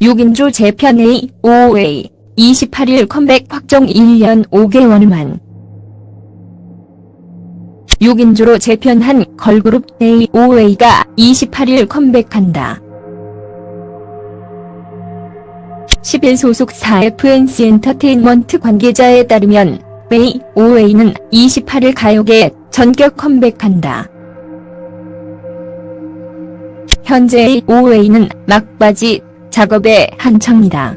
6인조 재편 A, OA, 28일 컴백 확정 1년 5개월 만. 6인조로 재편한 걸그룹 A, OA가 28일 컴백한다. 10일 소속사 FNC 엔터테인먼트 관계자에 따르면 A, OA는 28일 가요계에 전격 컴백한다. 현재 A, OA는 막바지 작업에 한창이다.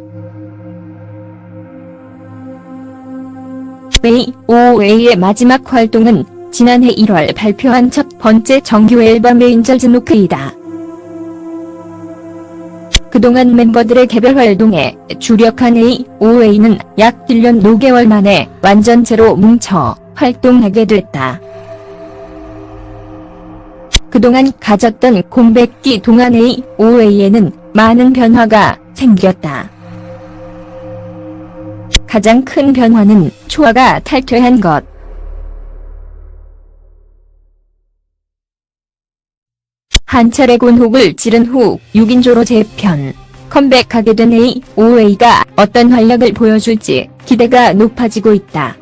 A, OA의 마지막 활동은 지난해 1월 발표한 첫 번째 정규 앨범 에인절즈 노크이다. 그동안 멤버들의 개별 활동에 주력한 A, OA는 약 1년 5개월 만에 완전체로 뭉쳐 활동하게 됐다. 그동안 가졌던 공백기 동안 A, OA에는 많은 변화가 생겼다. 가장 큰 변화는 초아가 탈퇴한 것. 한 차례 곤혹을 치른 후 6인조로 재편, 컴백하게 된 A, OA가 어떤 활약을 보여줄지 기대가 높아지고 있다.